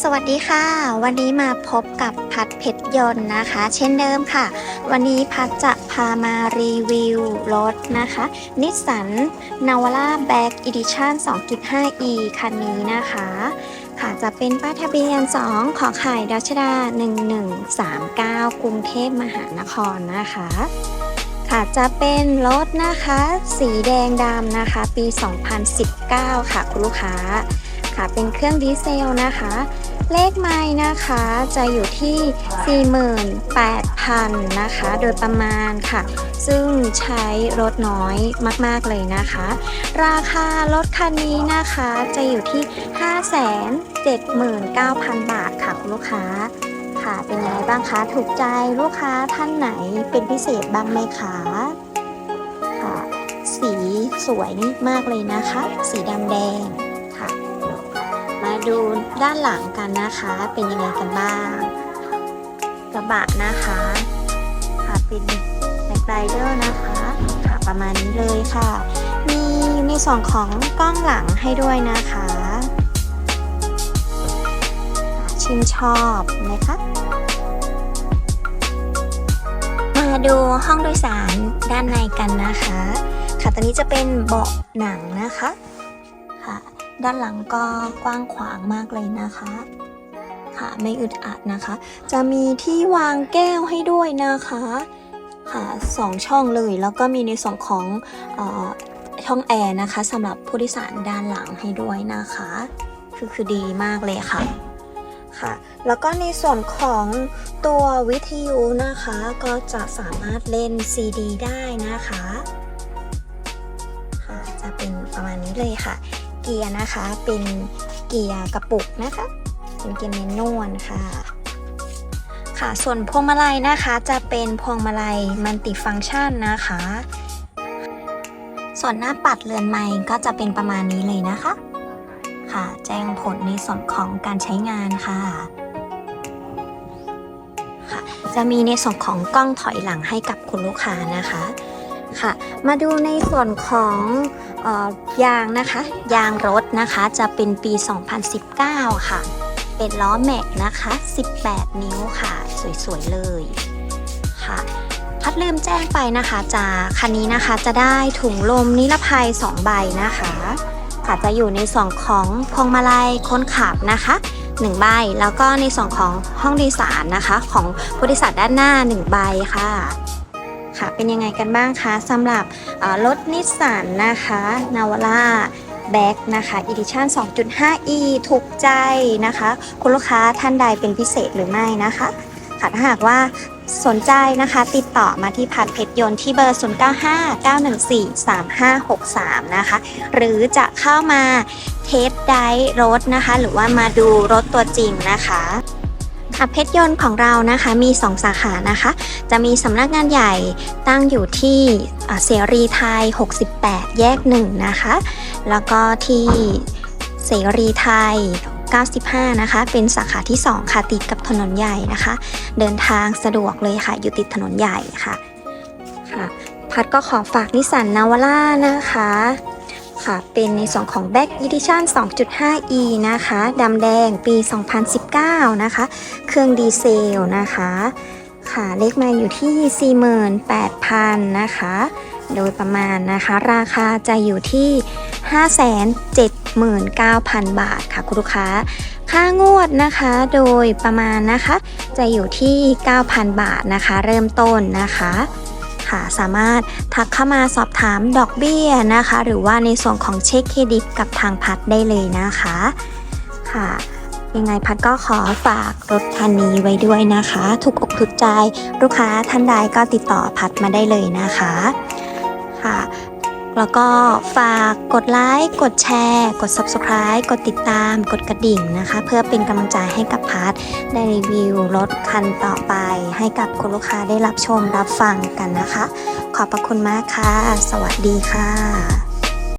สวัสดีค่ะ วันนี้มาพบกับพัดเพชรยนต์นะคะ เช่นเดิมค่ะ วันนี้พัดจะพามารีวิวรถนะคะนิสสันนาวาร่าแบ็กอีดิชั่น 2.5e คันนี้นะคะค่ะจะเป็นป้ายทะเบียน 2 ขอไข่ดัชดา 1139 กรุงเทพมหานครนะคะค่ะจะเป็นรถนะคะ สีแดงดำนะคะ ปี 2019 ค่ะ คุณลูกค้า ค่ะ เป็นเครื่องดีเซลนะคะ เลขไม้นะคะจะอยู่ที่ 48,000 นะคะ โดยประมาณค่ะ ซึ่งใช้รถน้อยมาก ๆ เลยนะคะ ราคารถคันนี้นะคะจะอยู่ที่ 579,000 บาทค่ะคุณลูกค้าค่ะ เป็นยังไงบ้างคะ ถูกใจลูกค้าท่านไหนเป็นพิเศษบ้างไหมคะค่ะ สีสวยมากเลยนะคะ สีดำแดง ดูด้านหลังกันนะคะ เป็นยังไงกันบ้าง กระบะนะคะค่ะเป็นแบ็คไรเดอร์นะคะค่ะประมาณนี้เลยค่ะ มีในส่วนของกล้องหลังให้ด้วยนะคะชื่นชอบนะคะมาดูห้องโดยสารด้านในกันนะคะ ค่ะตอนนี้จะเป็นเบาะหนังนะคะ ด้านหลังก็กว้างขวางมากเลยนะคะ ค่ะไม่อึดอัดนะคะ จะมีที่วางแก้วให้ด้วยนะคะ ค่ะสองช่องเลยแล้วก็มีในส่วนของออช่องแอร์นะคะสำหรับผู้โดยสารด้านหลังให้ด้วยนะคะ คือคือดีมากเลยค่ะค่ะแล้วก็ในส่วนของตัววิทยุนะคะ ก็จะสามารถเล่น CD ได้นะคะ ค่ะ จะเป็นประมาณนี้เลยค่ะ เกียร์นะคะ เป็นเกียร์กระปุกนะคะ เป็นเกียร์เมนนวลค่ะ ค่ะ ส่วนพวงมาลัยนะคะจะเป็นพวงมาลัยมัลติฟังก์ชันนะคะ ส่วนหน้าปัดเรือนไม้ก็จะเป็นประมาณนี้เลยนะคะ ค่ะ แจ้งผลในส่วนของการใช้งานค่ะค่ะจะมีในส่วนของกล้องถอยหลังให้กับคุณลูกค้านะคะ ค่ะ มาดูในส่วนของออยางนะคะ ยางรถนะคะจะเป็นปี 2019 ค่ะ เป็นล้อแม็กนะคะ 18 นิ้วค่ะ สวยๆเลยค่ะพัดลืมแจ้งไปนะคะจะคันนี้นะคะจะได้ถุงลมนิรภัย 2 ใบนะคะค่ะจะอยู่ในส่วนของพวงมาลัยคนขับนะคะ1ใบแล้วก็ในส่วนของห้องโดยสารนะคะ ของผู้โดยสารด้านหน้า 1 ใบค่ะ ค่ะ เป็นยังไงกันบ้างคะสำหรับรถนิสสันนะคะนาวาร่าแบ็กนะคะ Edition 2.5e ถูกใจนะคะ คุณลูกค้าท่านใดเป็นพิเศษหรือไม่นะคะค่ะถ้าหากว่าสนใจนะคะ ติดต่อมาที่พันเพชรยนต์ที่เบอร์ 0959143563 นะคะ หรือจะเข้ามาเทสได์รถนะคะ หรือว่ามาดูรถตัวจริงนะคะ ค่ะเพชรยนต์ของเรานะคะมี 2 สาขานะคะ จะมีสำนักงานใหญ่ตั้งอยู่ที่เสรีไทย 68 แยก 1 นะคะ แล้วก็ที่เสรีไทย 95 นะคะ เป็นสาขาที่ 2 ค่ะ ติดกับถนนใหญ่นะคะ เดินทางสะดวกเลยค่ะ อยู่ติดถนนใหญ่ค่ะค่ะ พัดก็ขอฝากนิสสันนาวาร่านะคะ ค่ะ เป็นในส่วนของ Back Edition 2.5e นะคะดำแดงปี 2019 นะคะ เครื่องดีเซลนะคะ ค่ะ เลขมาอยู่ที่ 48,000 นะคะ โดยประมาณนะคะ ราคาจะอยู่ที่ 579,000 บาทค่ะคุณลูกค้า ค่างวดนะคะ โดยประมาณนะคะ จะอยู่ที่ 9,000 บาทนะคะ เริ่มต้นนะคะ ค่ะ สามารถทักเข้ามาสอบถามดอกเบี้ยนะคะ หรือว่าในส่วนของเช็คเครดิตกับทางพัดได้เลยนะคะค่ะยังไงพัดก็ขอฝากรถคันนี้ไว้ด้วยนะคะ ถูกอกถูกใจลูกค้าท่านใดก็ติดต่อพัดมาได้เลยนะคะค่ะ แล้วก็ฝากกดไลค์ กดแชร์ กด Subscribe กดติดตาม กดกระดิ่งนะคะ เพื่อเป็นกำลังใจให้กับพาร์ทได้รีวิวรถคันต่อไป ให้กับคุณลูกค้าได้รับชมรับฟังกันนะคะ ขอบพระคุณมากค่ะ สวัสดีค่ะ